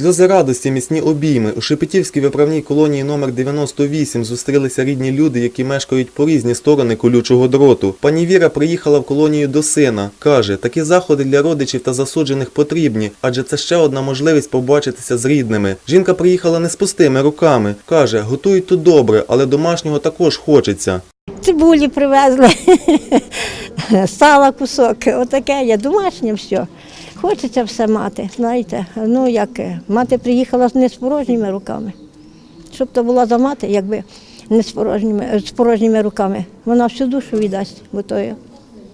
Сльози радості, міцні обійми. У Шепетівській виправній колонії номер 98 зустрілися рідні люди, які мешкають по різні сторони колючого дроту. Пані Віра приїхала в колонію до сина. Каже, такі заходи для родичів та засуджених потрібні, адже це ще одна можливість побачитися з рідними. Жінка приїхала не з пустими руками. Каже, готують тут добре, але домашнього також хочеться. Цибулі привезли, сала кусок, отаке є, домашнє все. Хочеться все мати, знаєте. Ну як, е, мати приїхала не з порожніми руками. Щоб то була за мати, якби не з порожніми, е, з порожніми руками. Вона всю душу віддасть, бо то є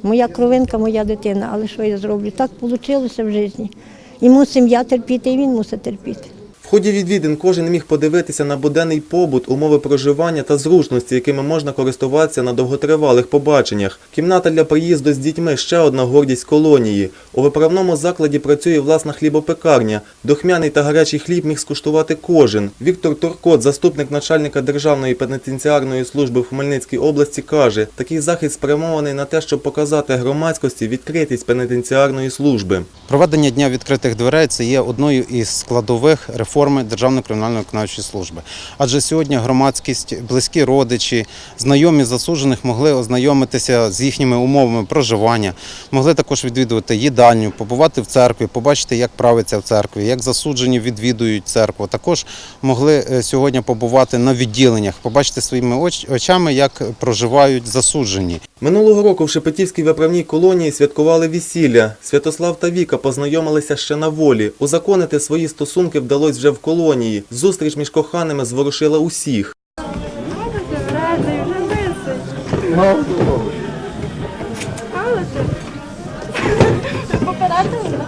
моя кровинка, моя дитина. Але що я зроблю? Так вийшло в житті. І мусимо я терпіти, і він мусить терпіти. В ході відвідин кожен міг подивитися на буденний побут, умови проживання та зручності, якими можна користуватися на довготривалих побаченнях. Кімната для приїзду з дітьми ще одна гордість колонії. У виправному закладі працює власна хлібопекарня. Дохмяний та гарячий хліб міг скуштувати кожен. Віктор Туркот, заступник начальника Державної пенітенціарної служби в Хмельницькій області, каже, такий захід спрямований на те, щоб показати громадськості відкритість пенітенціарної служби. Проведення дня відкритих дверей це є одною із складових реформи Державної кримінально виконавчої служби. Адже сьогодні громадськість, близькі родичі, знайомі засуджених могли ознайомитися з їхніми умовами проживання, могли також відвідувати їдальню, побувати в церкві, побачити, як правиться в церкві, як засуджені відвідують церкву. Також могли е, сьогодні побувати на відділеннях, побачити своїми оч- очами, як проживають засуджені. Минулого року в Шепетівській виправній колонії святкували весілля. Святослав та Віка познайомилися ще на волі. Узаконити свої стосунки вдалося вже в колонії. Зустріч між коханими зворушила усіх. Радий, вже висить. Але ти попередили?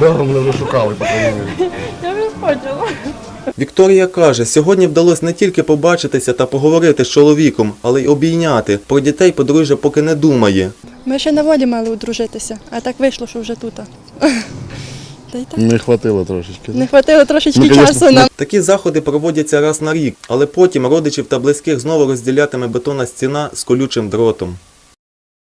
Да, мене вже шукали по телевізору. Я вже. Вікторія каже, сьогодні вдалося не тільки побачитися та поговорити з чоловіком, але й обійняти. Про дітей подружжя поки не думає. Ми ще на воді мали одружитися, а так вийшло, що вже тут. Та й так. Не хватило трошечки. Не хватило трошечки Ну, часу нам. Такі заходи проводяться раз на рік, але потім родичів та близьких знову розділятиме бетонна стіна з колючим дротом.